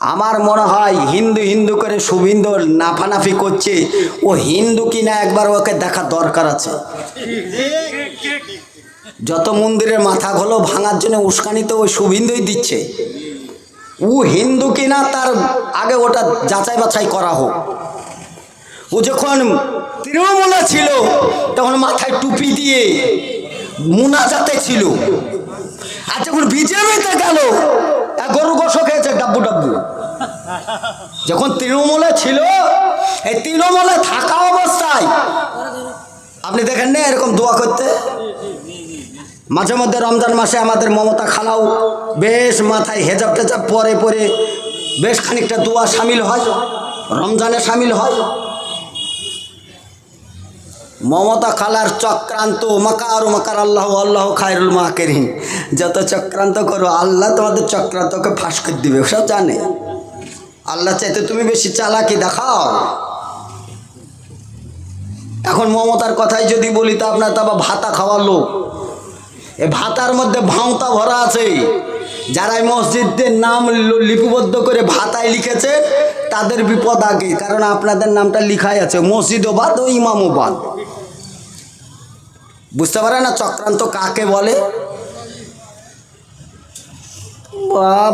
আমার মনে হয় হিন্দু হিন্দু করে শুভিন্দু নাফানাফি করছে। ও হিন্দু কিনা একবার ওকে দেখা দরকার আছে। যত মন্দিরের মাথা ঘলো ভাঙার জন্য উস্কানি তো ওই শুভিন্দুই দিচ্ছে। ও হিন্দু কিনা তার আগে ওটা যাচাই বাছাই করা হোক। ও যখন তৃণমূলে ছিল, তখন মাথায় টুপি দিয়ে মুনাজাতে ছিল। আর যখন বিজেপিতে গেল গরু ডাব্বু ডাব্বু যখন তৃণমূলে ছিল, এই তৃণমূলে থাকা অবস্থায়, আপনি দেখেন না এরকম দোয়া করতে? মাঝে মধ্যে রমজান মাসে আমাদের মমতা খালাও বেশ মাথায় হেজাব টেজাব পরে পরে বেশ খানিকটা দোয়া সামিল হয়, রমজানে সামিল হয়। মমতা খালার চক্রান্ত, মাকার মাকার আল্লাহ আল্লাহ খায়রুল মাকেরিন যত চক্রান্ত করো, আল্লাহ তোমাদের চক্রান্তকে ফাঁস করে দিবে, সব জানে। আল্লাহ চাইতে তুমি বেশি চালাকি দেখাও। এখন মমতার কথাই যদি বলি, তো আপনার তো ভাতা খাওয়ার লোক। এ ভাতার মধ্যে ভাঁওতা ভরা আছে। যারা এই মসজিদদের নাম লিপিবদ্ধ করে ভাতায় লিখেছে, তাদের বিপদ আগে, কারণ আপনাদের নামটা লিখাই আছে মসজিদও বাদ ও ইমামও বাদ বুঝতে পারে না চক্রান্ত কাকে বলে?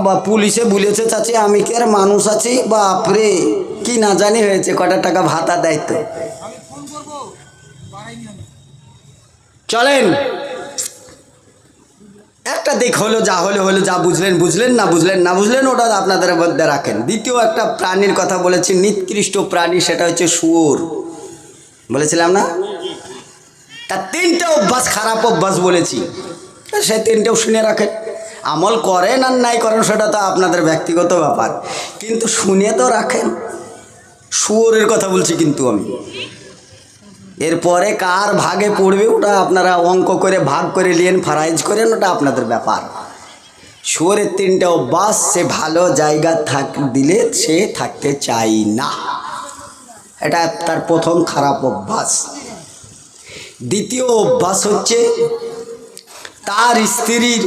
বা পুলিশে বলেছে চাচি, আমি কি আর মানুষ আছি? বাপরে, কি না জানি হয়েছে, কটা টাকা ভাতা দেয় তো। চলেন। একটা দিক হলো, যা হলো হলো, যা বুঝলেন বুঝলেন, না বুঝলেন না বুঝলেন, ওটা আপনাদের মধ্যে রাখেন। দ্বিতীয় একটা প্রাণীর কথা বলেছি, নিকৃষ্ট প্রাণী, সেটা হচ্ছে শুয়োর। বলেছিলাম না? তার তিনটে অভ্যাস, খারাপ অভ্যাস বলেছি। সে তিনটেও শুনে রাখেন। আমল করেন আর নাই করেন, সেটা তো আপনাদের ব্যক্তিগত ব্যাপার। কিন্তু শুনে তো রাখেন। শুয়োরের কথা বলছি কিন্তু আমি। এরপরে কার ভাগে পড়বে, ওটা আপনারা অঙ্ক করে, ভাগ করে নিয়েন ফারাইজ করেন ওটা আপনাদের ব্যাপার। শুয়োরের তিনটা অভ্যাস, সে ভালো জায়গা থাক, দিলে সে থাকতে চাই না। এটা তার প্রথম খারাপ অভ্যাস। দ্বিতীয় অভ্যাস হচ্ছে, তার স্ত্রীর